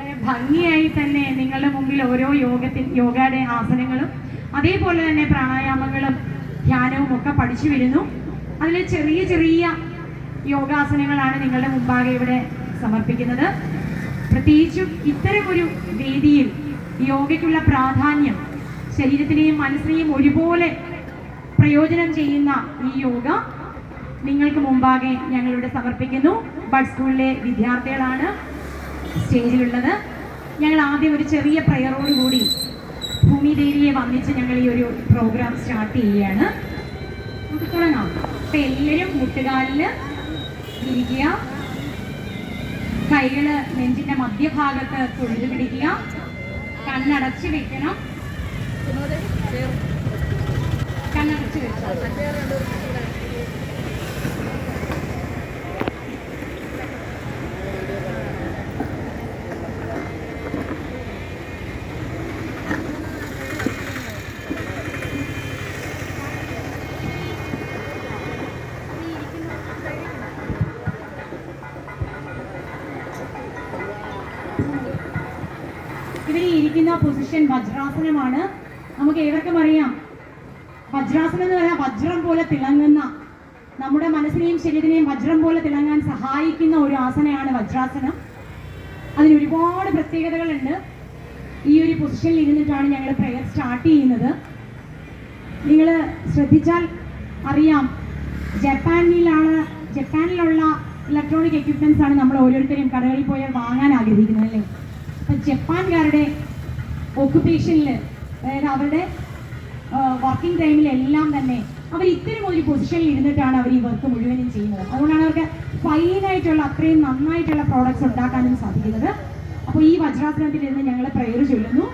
വളരെ ഭംഗിയായി തന്നെ നിങ്ങളുടെ മുമ്പിൽ ഓരോ യോഗത്തിൻ യോഗയുടെ ആസനങ്ങളും അതേപോലെ തന്നെ പ്രാണായാമങ്ങളും ധ്യാനവും ഒക്കെ പഠിച്ചു വരുന്നു. അതിൽ ചെറിയ ചെറിയ യോഗാസനങ്ങളാണ് നിങ്ങളുടെ മുമ്പാകെ ഇവിടെ സമർപ്പിക്കുന്നത്. പ്രത്യേകിച്ചും ഇത്തരമൊരു വേദിയിൽ യോഗയ്ക്കുള്ള പ്രാധാന്യം ശരീരത്തിനെയും മനസ്സിനെയും ഒരുപോലെ പ്രയോജനം ചെയ്യുന്ന ഈ യോഗ നിങ്ങൾക്ക് മുമ്പാകെ ഞങ്ങളിവിടെ സമർപ്പിക്കുന്നു. ബഡ് സ്കൂളിലെ വിദ്യാർത്ഥികളാണ്. സ്റ്റേജിലുള്ളത്. ഞങ്ങൾ ആദ്യം ഒരു ചെറിയ പ്രയറോട് കൂടി ഭൂമിദേവിയെ വന്നിച്ച് ഞങ്ങൾ ഈ ഒരു പ്രോഗ്രാം സ്റ്റാർട്ട് ചെയ്യുകയാണ്. നമുക്ക് തുടങ്ങാം അപ്പൊ എല്ലാവരും മുട്ടുകാലിൽ ഇരിക്കുക. കൈകൾ നെഞ്ചിന്റെ മധ്യഭാഗത്ത് തൊഴുതു പിടിക്കുക. കണ്ണടച്ച് വെക്കണം. കണ്ണടച്ച് വെച്ചോ. പൊസിഷൻ വജ്രാസനമാണ്. നമുക്ക് ഏവർക്കും അറിയാം. വജ്രാസനം എന്ന് പറഞ്ഞാൽ വജ്രം പോലെ തിളങ്ങുന്ന നമ്മുടെ മനസ്സിനെയും ശരീരത്തിനെയും വജ്രം പോലെ തിളങ്ങാൻ സഹായിക്കുന്ന ഒരു ആസനയാണ് വജ്രാസനം. അതിന് ഒരുപാട് പ്രത്യേകതകളുണ്ട്. ഈ ഒരു പൊസിഷനിൽ ഇരുന്നിട്ടാണ് ഞങ്ങൾ പ്രയർ സ്റ്റാർട്ട് ചെയ്യുന്നത്. നിങ്ങൾ ശ്രദ്ധിച്ചാൽ അറിയാം ജപ്പാനിലാണ് ജപ്പാനിലുള്ള ഇലക്ട്രോണിക് എക്യുപ്മെന്റ്സ് ആണ് നമ്മൾ ഓരോരുത്തരെയും കടകളിൽ പോയാൽ വാങ്ങാൻ ആഗ്രഹിക്കുന്നത് അല്ലേ? അപ്പം ജപ്പാൻകാരുടെ ഓക്കുപേഷനിൽ അതായത് അവരുടെ വർക്കിംഗ് ടൈമിലെല്ലാം തന്നെ അവർ ഇത്തരം ഒരു പൊസിഷനിൽ ഇരുന്നിട്ടാണ് അവർ ഈ വർക്ക് മുഴുവനും ചെയ്യുന്നത്. അതുകൊണ്ടാണ് അവർക്ക് ഫൈനായിട്ടുള്ള അത്രയും നന്നായിട്ടുള്ള പ്രോഡക്റ്റ്സ് ഉണ്ടാക്കാനും സാധിക്കുന്നത്. അപ്പോൾ ഈ വജ്രാസനത്തിൽ ഇരുന്ന് ഞങ്ങൾ പ്രയർ ചൊല്ലുന്നു.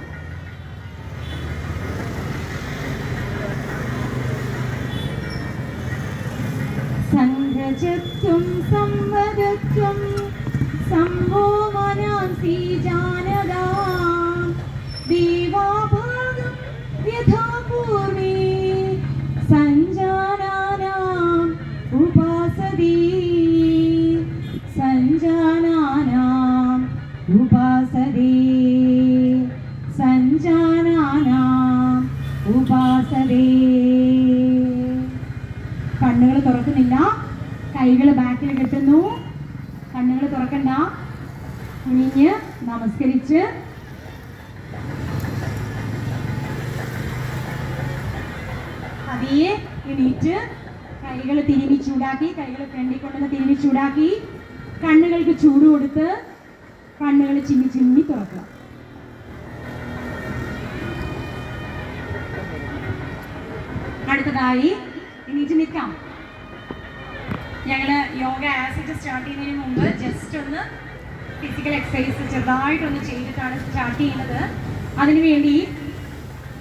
സംഘജത്വം സംവദത്വം സംഭോമനാംസി യഥാപൂർവേ സഞ്ജാനാനാം ഉപാസതി. സഞ്ജാനാനാം ഉപാസതി. സഞ്ജാനാനാം ഉപാസതി. കണ്ണുകൾ തുറക്കുന്നില്ല. കൈകൾ ബാക്കിൽ കെട്ടുന്നു. കണ്ണുകൾ തുറക്കണ്ട. കുനിഞ്ഞ് നമസ്കരിച്ച് പതിയെ എണീറ്റ് കൈകൾ തിരുമി ചൂടാക്കി കൈകൾ ഫ്രണ്ടിൽ കൊണ്ടുവന്ന് തിരുമി ചൂടാക്കി. കണ്ണുകൾക്ക് ചൂട് കൊടുത്ത് കണ്ണുകൾ ചിമ്മി ചിമ്മി തുറക്കുക. അടുത്തതായി എണീറ്റ് നിൽക്കാം. ഞങ്ങൾ യോഗ ആസിഡ് സ്റ്റാർട്ട് ചെയ്യുന്നതിന് മുമ്പ് ജസ്റ്റ് ഒന്ന് ഫിസിക്കൽ എക്സസൈസ് ചെറുതായിട്ടൊന്ന് ചെയ്തിട്ടാണ് സ്റ്റാർട്ട് ചെയ്യുന്നത്. അതിനുവേണ്ടി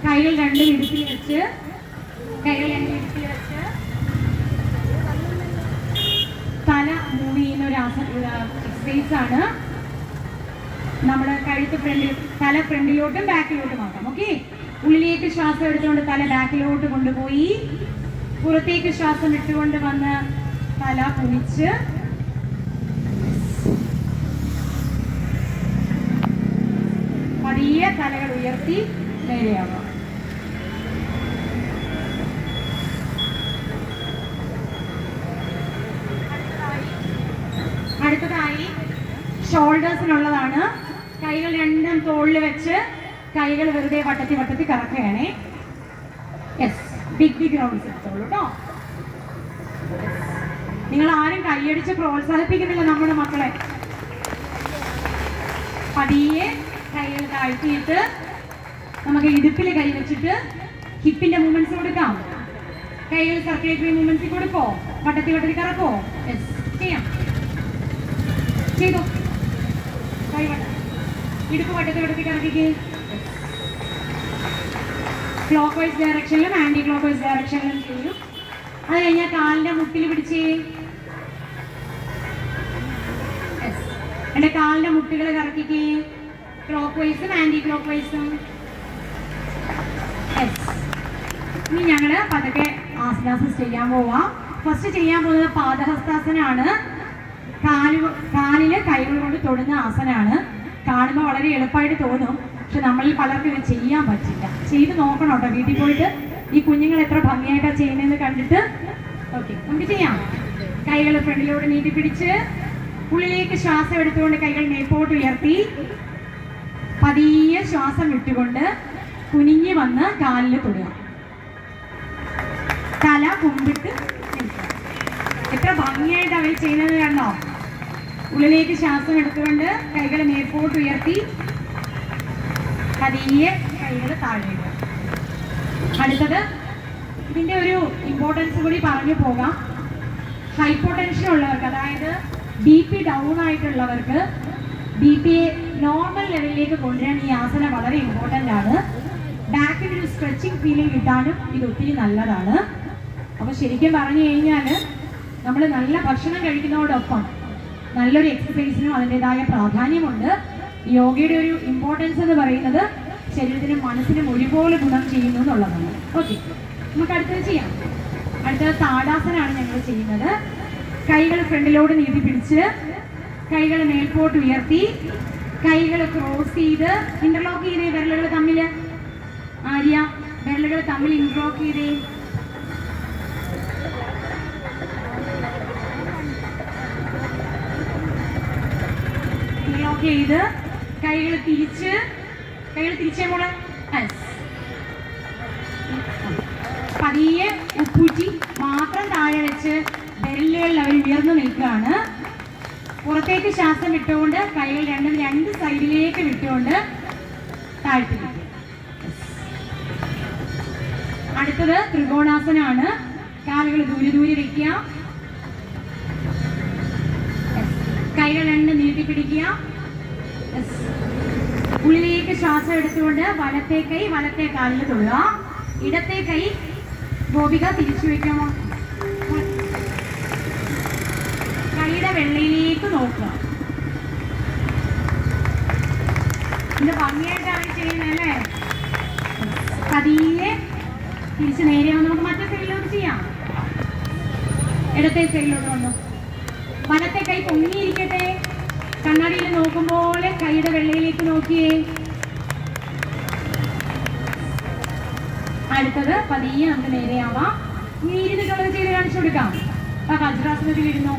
കൈകൾ രണ്ടും ഇടുപ്പിൽ വെച്ച് കൈകൾ വെച്ച് തല മൂവ് ചെയ്യുന്ന ഒരു എക്സസൈസ് ആണ്. നമ്മുടെ കഴുത്ത് ഫ്രണ്ടിൽ തല ഫ്രണ്ടിലോട്ടും ബാക്കിലോട്ടും ആക്കാം ഓക്കെ ഉള്ളിലേക്ക് ശ്വാസം എടുത്തുകൊണ്ട് തല ബാക്കിലോട്ട് കൊണ്ടുപോയി. പുറത്തേക്ക് ശ്വാസം ഇട്ടുകൊണ്ട് വന്ന് തല കുനിച്ച്. പതിയെ തലകൾ ഉയർത്തി നേരെയാവാം അടുത്തതായി ഷോൾഡേഴ്സിനുള്ളതാണ് കൈകൾ രണ്ടും തോളിൽ വെച്ച് കൈകൾ വെറുതെ വട്ടത്തി വട്ടത്തി കറക്കുകയാണേ. യെസ് ബിഗ് ബിഗ് റൗണ്ട്സ് എടുത്തോളൂ കേട്ടോ നിങ്ങൾ ആരും കൈയടിച്ച് പ്രോത്സാഹിപ്പിക്കുന്നില്ല നമ്മുടെ മക്കളെ. പതിയെ കൈകൾ താഴ്ത്തിയിട്ട് നമുക്ക് ഇടുപ്പിൽ കൈ വെച്ചിട്ട് ഹിപ്പിന്റെ മൂവ്മെന്റ്സ് കൊടുക്കാം. കൈകൾ സർക്കുലേറ്ററി മൂവ്മെന്റ്സ് കൊടുക്കോ? വട്ടത്തി വട്ടത്തി കറക്കോ? യെസ് ചെയ്യാം. ചെയ്തോ? ഇടുപ്പ് വട്ടത്തിൽ വട്ടത്തി കറക്കിക്ക് ക്ലോക്ക് വൈസ് ഡയറക്ഷനിലും ആന്റി ക്ലോക്ക് വൈസ് ഡയറക്ഷനിലും ചെയ്യും അത് കഴിഞ്ഞാൽ കാലിന്റെ മുട്ടിൽ പിടിച്ച്. എന്റെ കാലിന്റെ മുട്ടുകൾ കറക്കിക്ക്. ക്ലോക്ക് വൈസും ആന്റി ക്ലോക്ക് വൈസും ഇനി ഞങ്ങൾ പതുക്കെ ആസ്ലാസ് ചെയ്യാൻ പോവാം. ഫസ്റ്റ് ചെയ്യാൻ പോകുന്നത് പാദഹസ്താസനാണ്. കാൽ കാലിൽ കൈകൾ കൊണ്ട് തൊടുന്ന ആസനാണ്. കാണുമ്പോൾ വളരെ എളുപ്പമായിട്ട് തോന്നും. പക്ഷെ നമ്മളിൽ പലർക്കും ഇത് ചെയ്യാൻ പറ്റില്ല. ചെയ്ത് നോക്കണം കേട്ടോ. വീട്ടിൽ പോയിട്ട് ഈ കുഞ്ഞുങ്ങൾ എത്ര ഭംഗിയായിട്ടാണ് ചെയ്യുന്നതെന്ന് കണ്ടിട്ട്. ഓക്കെ നമുക്ക് ചെയ്യാം. കൈകൾ ഫ്രണ്ടിലൂടെ നീട്ടി പിടിച്ച് ഉള്ളിലേക്ക് ശ്വാസം എടുത്തുകൊണ്ട് കൈകൾ മേപ്പോട്ട് ഉയർത്തി പതിയെ ശ്വാസം വിട്ടുകൊണ്ട് കുനിഞ്ഞു വന്ന് കാലിൽ തൊടുക. തല കുമ്പിട്ട് എത്ര ഭംഗിയായിട്ട് അവർ ചെയ്യുന്നത് കണ്ടോ? ഉള്ളിലേക്ക് ശ്വാസം എടുത്തുകൊണ്ട് കൈകൾ മേപ്പോട്ട് ഉയർത്തി പതിയെ കൈകൾ താഴെ ഇടുക. അടുത്തത് ഇതിന്റെ ഒരു ഇമ്പോർട്ടൻസ് കൂടി പറഞ്ഞു പോകാം. ഹൈപ്പോടെൻഷൻ ഉള്ളവർക്ക് അതായത് ബി പി ഡൗൺ ആയിട്ടുള്ളവർക്ക് ബി പി നോർമൽ ലെവലിലേക്ക് കൊണ്ടുവരാൻ ഈ ആസനം വളരെ ഇമ്പോർട്ടന്റ് ആണ്. ബാക്കിൽ ഒരു സ്ട്രെച്ചിങ് ഫീലിംഗ് കിട്ടാനും ഇത് ഒത്തിരി നല്ലതാണ്. അപ്പോൾ ശരിക്കും പറഞ്ഞു കഴിഞ്ഞാൽ നമ്മൾ നല്ല ഭക്ഷണം കഴിക്കുന്നതോടൊപ്പം നല്ലൊരു എക്സസൈസിനും അതിന്റെതായ പ്രാധാന്യമുണ്ട്. യോഗയുടെ ഒരു ഇമ്പോർട്ടൻസ് എന്ന് പറയുന്നത് ശരീരത്തിനും മനസ്സിനും ഒരുപോലെ ഗുണം ചെയ്യുന്നു എന്നുള്ളതാണ്. ഓക്കെ നമുക്ക് അടുത്തത് ചെയ്യാം. അടുത്തത് താടാസനാണ് ഞങ്ങൾ ചെയ്യുന്നത്. കൈകൾ ഫ്രണ്ടിലോട്ട് നീട്ടി പിടിച്ച് കൈകൾ മേൽപോട്ട് ഉയർത്തി കൈകൾ ക്രോസ് ചെയ്ത് ഇന്റർലോക്ക് ചെയ്തേ വിരലുകൾ തമ്മിൽ ആര്യ വിരലുകൾ തമ്മിൽ ഇന്റർലോക്ക് ചെയ്തേ. ഇന്റർലോക്ക് ചെയ്ത് കൈകൾ തിരിച്ച് കൈകൾ തിരിച്ചേ മോളെ. പതിയെ ഉപ്പൂറ്റി മാത്രം താഴെ വെച്ച് വിരലുകളിൽ അവർ ഉയർന്നു നിൽക്കുകയാണ് പുറത്തേക്ക് ശ്വാസം വിട്ടുകൊണ്ട് കൈകൾ രണ്ടും രണ്ട് സൈഡിലേക്ക് വിട്ടുകൊണ്ട് താഴ്ത്തി. അടുത്തത് ത്രികോണാസനാണ് കാലുകൾ ദൂരെ ദൂരെ വെക്കുക കൈകൾ രണ്ട് നീട്ടി പിടിക്കുക. ഉള്ളിലേക്ക് ശ്വാസം എടുത്തുകൊണ്ട് വലത്തെ കൈ വലത്തെ കാലിൽ തൊടുക. ഇടത്തെ കൈ ഗോപിക തിരിച്ചു വെക്കാമോ കൈയുടെ വെള്ളയിലേക്ക് നോക്കുക. ഇത് ഭംഗിയായിട്ടാണ് ചെയ്യുന്നല്ലേ പതിയെ തിരിച്ച് നേരെ വന്ന് നമുക്ക് മറ്റേ സൈഡിലോട്ട് ചെയ്യാം. ഇടത്തെ സൈഡിലോട്ട് വന്നു. വലത്തെ കൈ പൊങ്ങിയിരിക്കട്ടെ. കണ്ണാടിയിൽ നോക്കുമ്പോൾ കൈയുടെ വെള്ളയിലേക്ക് നോക്കിയേ. അടുത്തത് പതിയെ നമുക്ക് നേരെയാവാം. ഇനി കളർ ചെയ്ത് കാണിച്ചു കൊടുക്കാം. ആ വജ്രാസനത്തിൽ ഇരുന്നു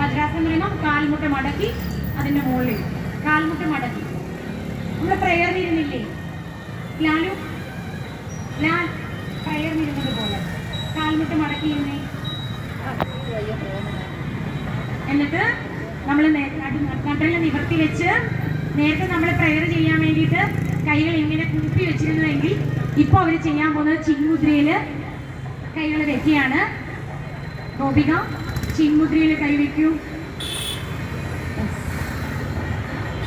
വജ്രാസനം പറയുമ്പോൾ കാൽമുട്ട മടക്കി അതിന്റെ മുകളിൽ കാൽമുട്ട മടക്കി. നമ്മൾ പ്രയറിന് ഇരുന്നില്ലേ ലാലു ലാൽ പ്രയറിന് ഇരുന്നത് പോലെ. കാൽമുട്ട മടക്കി ഇരുന്നേ എന്നിട്ട് നമ്മൾ നട്ടലിനെ നിവർത്തി വെച്ച് നേരത്തെ നമ്മൾ പ്രെയർ ചെയ്യാൻ വേണ്ടിയിട്ട് കൈകൾ ഇങ്ങനെ കൂപ്പി വെച്ചിരുന്നുവെങ്കിൽ ഇപ്പോൾ അവർ ചെയ്യാൻ പോകുന്നത് ചിന്മുദ്രയിൽ കൈകൾ വെക്കുകയാണ്. ഗോപിക കൈ കൈവയ്ക്കൂ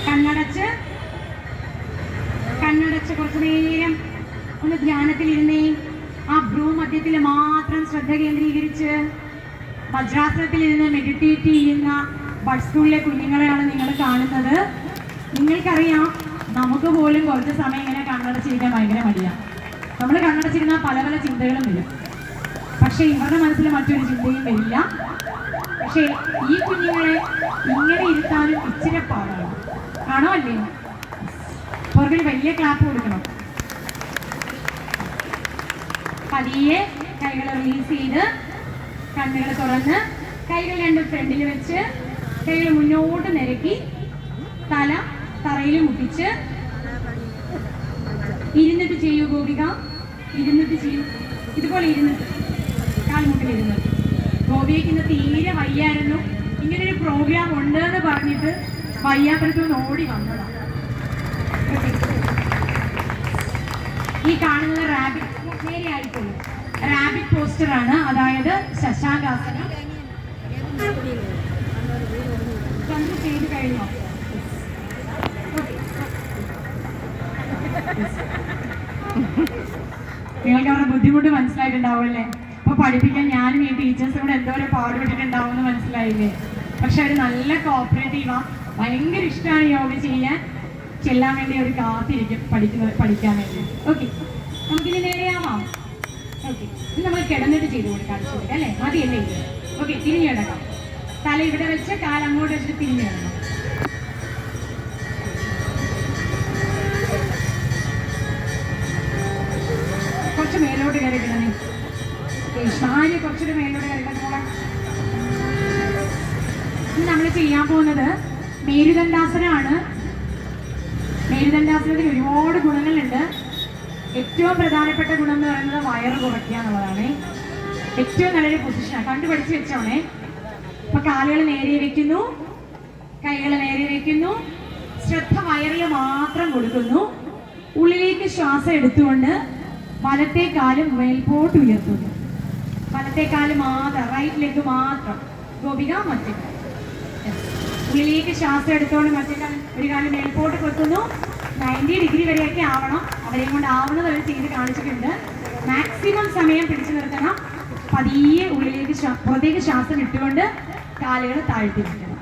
കണ്ണടച്ച്. കണ്ണടച്ച് കുറച്ചു നേരം ഒന്ന് ധ്യാനത്തിലിരുന്നേ. ആ ഭ്രൂ മധ്യത്തിൽ മാത്രം ശ്രദ്ധ കേന്ദ്രീകരിച്ച് വജ്രാസനത്തിൽ ഇരുന്ന് മെഡിറ്റേറ്റ് ചെയ്യുന്ന ബഡ് സ്കൂളിലെ കുഞ്ഞുങ്ങളെയാണ് നിങ്ങൾ കാണുന്നത്. നിങ്ങൾക്കറിയാം നമുക്ക് പോലും കുറച്ച് സമയം ഇങ്ങനെ കണ്ണടച്ചിരിക്കാൻ ഭയങ്കര മടിയാണ് നമ്മൾ കണ്ണടച്ചിരുന്നാൽ പല പല ചിന്തകളും വരും പക്ഷെ ഇവരുടെ മനസ്സിൽ മറ്റൊരു ചിന്തയും വരില്ല. പക്ഷെ ഈ കുഞ്ഞുങ്ങളെ ഇങ്ങനെ ഇരുത്താനും ഇച്ചിരി പാടാണ്. ആണോ അല്ലേ? പുറകിൽ വലിയ ക്ലാപ്പ് കൊടുക്കണം. പതിയെ കൈകൾ റിലീസ് ചെയ്ത് കണ്ണുകൾ തുറന്ന് കൈകൾ രണ്ടും ഫ്രണ്ടിൽ വെച്ച് കൈകൾ മുന്നോട്ട് നിരക്കി തല തറയിൽ മുട്ടിച്ച് ഇരുന്നിട്ട് ചെയ്യൂ ഗോപിക. ഇരുന്നിട്ട് ചെയ്യൂ. ഇതുപോലെ ഇരുന്നിട്ട്. കാൽമുട്ടിൽ ഇരുന്നിട്ട് ഗോപിയയ്ക്ക് ഇന്ന് തീരെ വയ്യായിരുന്നു. ഇങ്ങനൊരു പ്രോഗ്രാം ഉണ്ട് എന്ന് പറഞ്ഞിട്ട് വയ്യാത്തടത്തുനിന്ന് ഓടി വന്നതാണ് ഈ കാണുന്നത് റാബിറ്റ് നേരെ ആയിക്കോളൂ റാബിറ്റ് പോസ്റ്റർ ആണ്. അതായത് ശശാങ്കാസനം. ചന്ദ്ര ചെയ്ത് കഴിഞ്ഞോ നിങ്ങൾക്ക് അവരുടെ ബുദ്ധിമുട്ട് മനസ്സിലായിട്ടുണ്ടാവുമല്ലേ? അപ്പൊ പഠിപ്പിക്കാൻ ഞാനും ഈ ടീച്ചേഴ്സും കൂടെ എന്തോരം പാടുപെട്ടിട്ടുണ്ടാവും എന്ന് മനസ്സിലായില്ലേ? പക്ഷെ അവർ നല്ല കോപ്പറേറ്റീവാ ഭയങ്കര ഇഷ്ടമാണ് യോഗ ചെയ്യാൻ. ചെല്ലാൻ വേണ്ടി അവർ കാത്തിരിക്കും പഠിക്കുന്നത് പഠിക്കാൻ വേണ്ടി. ഓക്കെ നമുക്കിനി നേരെയാവാം. ഓക്കെ നമ്മൾ കിടന്നിട്ട് ചെയ്ത് കൊടുക്കാം. അല്ലേ? മതിയല്ലേ? ഓക്കെ തിരിഞ്ഞു കിടക്കാം തല ഇവിടെ വെച്ച് കാൽ അങ്ങോട്ട് വെച്ചിട്ട് തിരിഞ്ഞു കുറച്ച് മേലോട്ട് കയറിക്കണേ ഷാരി കുറച്ചൊരു മേലോട്ട് കയറിക്കണം ഇനി നമ്മൾ ചെയ്യാൻ പോകുന്നത് മേരുദണ്ഡാസനമാണ്. മേരുദണ്ഡാസനത്തിൽ ഒരുപാട് ഗുണങ്ങളുണ്ട്. ഏറ്റവും പ്രധാനപ്പെട്ട ഗുണം എന്ന് പറയുന്നത് വയറ് കുറയ്ക്കുക എന്നുള്ളതാണ്. ഏറ്റവും നല്ലൊരു പൊസിഷനാണ്. കണ്ടുപഠിച്ച് വെച്ചോണേ. അപ്പൊ കാലുകൾ നേരെ വെക്കുന്നു കൈകൾ നേരെ വെക്കുന്നു ശ്രദ്ധ വയറിൽ മാത്രം കൊടുക്കുന്നു. ഉള്ളിലേക്ക് ശ്വാസം എടുത്തുകൊണ്ട് വലത്തെ കാലും മേൽപോട്ട് ഉയർത്തുന്നു. വലത്തെ കാൽ മാത്രം റൈറ്റ് ലെഗ് മാത്രം. ഗോപിക മറ്റേ ഉള്ളിലേക്ക് ശ്വാസം എടുത്തുകൊണ്ട് മറ്റേ കാലം ഒരു കാലം മേൽപോട്ട് കൊത്തുന്നു നയന്റി ഡിഗ്രി വരെയൊക്കെ ആവണം. അവരെയും കൊണ്ട് ആവുന്നത് അവർ ചെയ്ത് കാണിച്ചിട്ടുണ്ട്. മാക്സിമം സമയം പിടിച്ചു നിർത്തണം. പതിയെ ഉള്ളിലേക്ക് പുറത്തേക്ക് ശ്വാസം ഇട്ടുകൊണ്ട് കാലുകൾ താഴ്ത്തി വെക്കണം.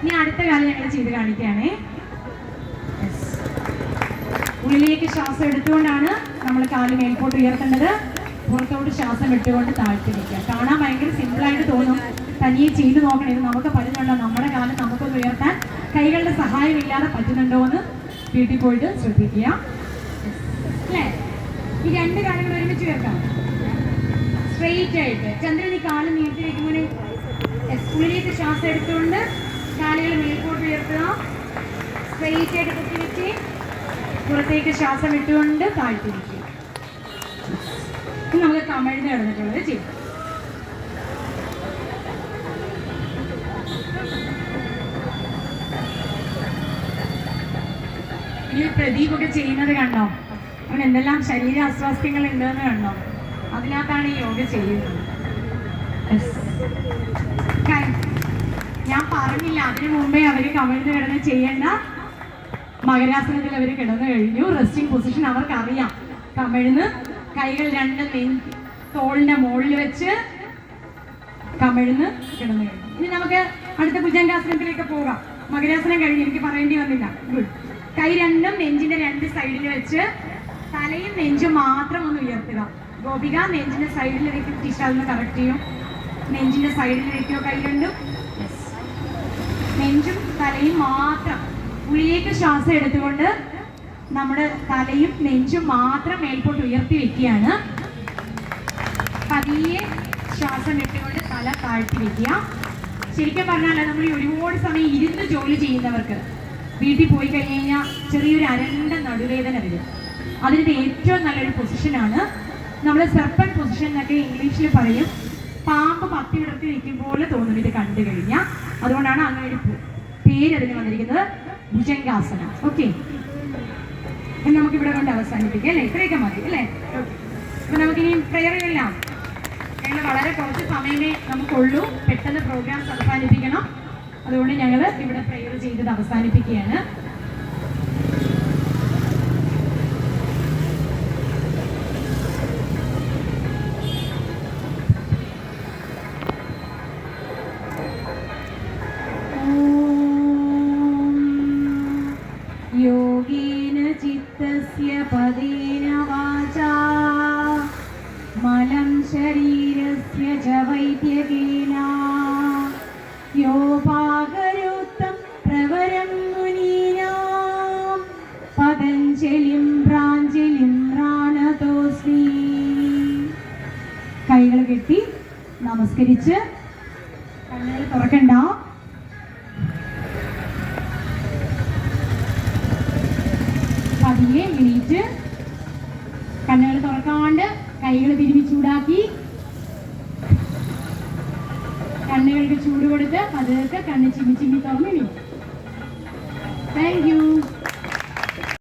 ഇനി അടുത്ത കാലം ഞങ്ങൾ ചെയ്ത് കാണിക്കുകയാണേ. ഉള്ളിലേക്ക് ശ്വാസം എടുത്തുകൊണ്ടാണ് നമ്മൾ കാൽ മേൽപോട്ട് ഉയർത്തേണ്ടത്. പുറത്തോട്ട് ശ്വാസം ഇട്ടുകൊണ്ട് താഴ്ത്തി വെക്കുക. കാണാൻ ഭയങ്കര സിമ്പിളായിട്ട് തോന്നും. തനിയെ ചെയ്തു നോക്കണേ. നമുക്ക് പറ്റുന്നുണ്ടോ? നമ്മുടെ കാലം നമുക്കൊന്ന് ഉയർത്താൻ കൈകളുടെ സഹായം ഇല്ലാതെ പറ്റുന്നുണ്ടോ എന്ന് വീട്ടിൽ പോയിട്ട് ശ്രദ്ധിക്കുക. അല്ലേ? ഈ രണ്ട് കാര്യങ്ങൾ ഒരുമിച്ച് ഉയർത്താം സ്ട്രെയിറ്റ് ആയിട്ട്. ചന്ദ്രൻ ഈ കാൽ നീട്ടി വെക്കുമ്പോൾ ഉള്ളിലേക്ക് ശ്വാസം എടുത്തുകൊണ്ട് കാലുകൾ മേൽപോട്ട് ഉയർത്തുക. സ്ട്രെയിറ്റ് ആയിട്ട് കുത്തി വെച്ച് പുറത്തേക്ക് ശ്വാസം ഇട്ടുകൊണ്ട് താഴ്ത്തി വെക്കുക നമ്മൾ നമുക്ക് കമഴ്ന്ന് കിടന്നിട്ടുള്ളത് ചെയ്യും. ഇനി പ്രദീപൊക്കെ ചെയ്യുന്നത് കണ്ടോ? അവൻ എന്തെല്ലാം ശരീര അസ്വാസ്ഥ്യങ്ങൾ ഉണ്ടെന്ന് കണ്ടോ? അതിനകത്താണ് ഈ യോഗ ചെയ്യുന്നത്. ഞാൻ പറഞ്ഞില്ല അതിനു മുമ്പേ അവർ കമിഴ്ന്ന് കിടന്ന് ചെയ്യേണ്ട മകരാസനത്തിൽ അവർ കിടന്നു കഴിഞ്ഞു. റെസ്റ്റിംഗ് പൊസിഷൻ അവർക്ക് അറിയാം കമിഴ്ന്ന് കൈകൾ രണ്ട് തോളിന്റെ മുകളിൽ വെച്ച് കമിഴ്ന്ന് കിടന്നു കഴിഞ്ഞു. ഇനി നമുക്ക് അടുത്ത ഭുജംഗാസനത്തിലേക്ക് പോകാം. മകരാസനം കഴിഞ്ഞ് എനിക്ക് പറയേണ്ടി വന്നില്ല. ഗുഡ് കൈ രണ്ടും നെഞ്ചിന്റെ രണ്ട് സൈഡിൽ വെച്ച് തലയും നെഞ്ചും മാത്രം ഒന്ന് ഉയർത്തുക. ഗോപിക നെഞ്ചിന്റെ സൈഡിൽ വെക്കും ടീച്ചർ അതൊന്ന് കറക്റ്റ് ചെയ്യും. നെഞ്ചിന്റെ സൈഡിൽ വെക്കോ കൈ രണ്ടും നെഞ്ചും തലയും മാത്രം ഉള്ളിലേക്ക് ശ്വാസം എടുത്തുകൊണ്ട് നമ്മുടെ തലയും നെഞ്ചും മാത്രം മേൽപോട്ട് ഉയർത്തി വെക്കുകയാണ്. പതിയെ ശ്വാസം ഇട്ടുകൊണ്ട് തല താഴ്ത്തി വെക്കുക. ശരിക്കും പറഞ്ഞാൽ നമ്മൾ ഒരുപാട് സമയം ഇരുന്ന് ജോലി ചെയ്യുന്നവർക്ക് വീട്ടിൽ പോയി കഴിഞ്ഞ് കഴിഞ്ഞാൽ ചെറിയൊരു അരണ്ട നടുവേദന വരും. അതിന്റെ ഏറ്റവും നല്ലൊരു പൊസിഷനാണ്. നമ്മൾ സെർപ്പൻ പൊസിഷൻ എന്നൊക്കെ ഇംഗ്ലീഷിൽ പറയും. പാമ്പ് പത്തി വിടർത്തി നിൽക്കും പോലെ തോന്നും ഇത് കണ്ടു കഴിഞ്ഞാൽ അതുകൊണ്ടാണ് അങ്ങനെ ഒരു പേര് അതിന് വന്നിരിക്കുന്നത് ഭുജംഗാസന. ഓക്കെ. നമുക്ക് ഇവിടെ കൊണ്ട് അവസാനിപ്പിക്കാം അല്ലേ? ഇത്രയൊക്കെ മതി അല്ലേ? അപ്പൊ നമുക്കിനി പ്രയറുകളിലാണ് ഞങ്ങൾ വളരെ കുറച്ച് സമയമേ നമുക്കുള്ളൂ. പെട്ടെന്ന് പ്രോഗ്രാംസ് അവസാനിപ്പിക്കണം. അതുകൊണ്ട് ഞങ്ങൾ ഇവിടെ പ്രെയർ ചെയ്തത് അവസാനിപ്പിക്കുകയാണ്. കെട്ടി നമസ്കരിച്ച് കണ്ണുകൾ തുറക്കണ്ട.